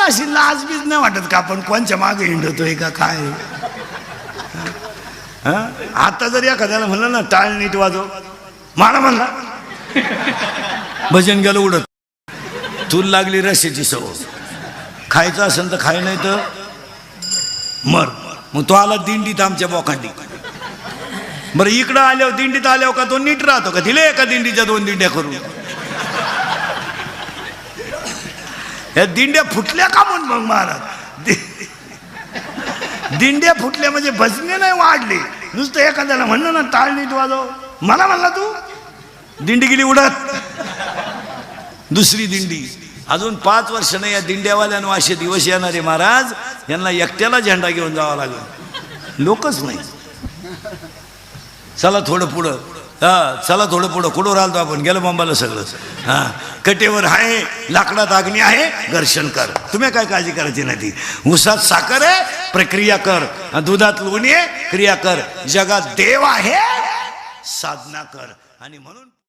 तुम्हाला अशी लाज बीज नाही वाटत का आपण कोणच्या मागे हिंडतोय का काय? आता जर एखाद्याला म्हणलं ना टाळ नीट वाजव. मला म्हणला भजन गेलं उडत. तू लागली रश्याची सव खायचं असेल तर खाय नाही तर मर. मग तो आला दिंडीत आमच्या बोखांडी बरं इकडं आल्यावर दिंडीत आल्यावर का तो नीट राहतो का? दिले एका दिंडीच्या दोन दिंड्या करून. या दिंड्या फुटल्या का म्हणून मग महाराज? दिंड्या फुटल्या म्हणजे भजने नाही वाढले. नुसतं एखाद्याला म्हणणं ना ताळ नीट वाजव. मला म्हणला तू दिंडी गेली उडत. दुसरी दिंडी. अजून पाच वर्ष नाही या दिंड्यावाल्यानं असे दिवस येणारे महाराज. यांना एकट्याला झेंडा घेऊन जावा लागेल. लोकच नाही. चला थोडं पुढं. हा चला थोडं पुढं. कुठं राहतो आपण? गेलो बंबाला सगळं हा. कटेवर आहे लाकडात अग्नी आहे घर्षण कर. तुम्ही काय काळजी करायची नाही ती. उसात साखर आहे प्रक्रिया कर. दुधात लोणी आहे क्रिया कर. जगात देव आहे साधना कर. आणि म्हणून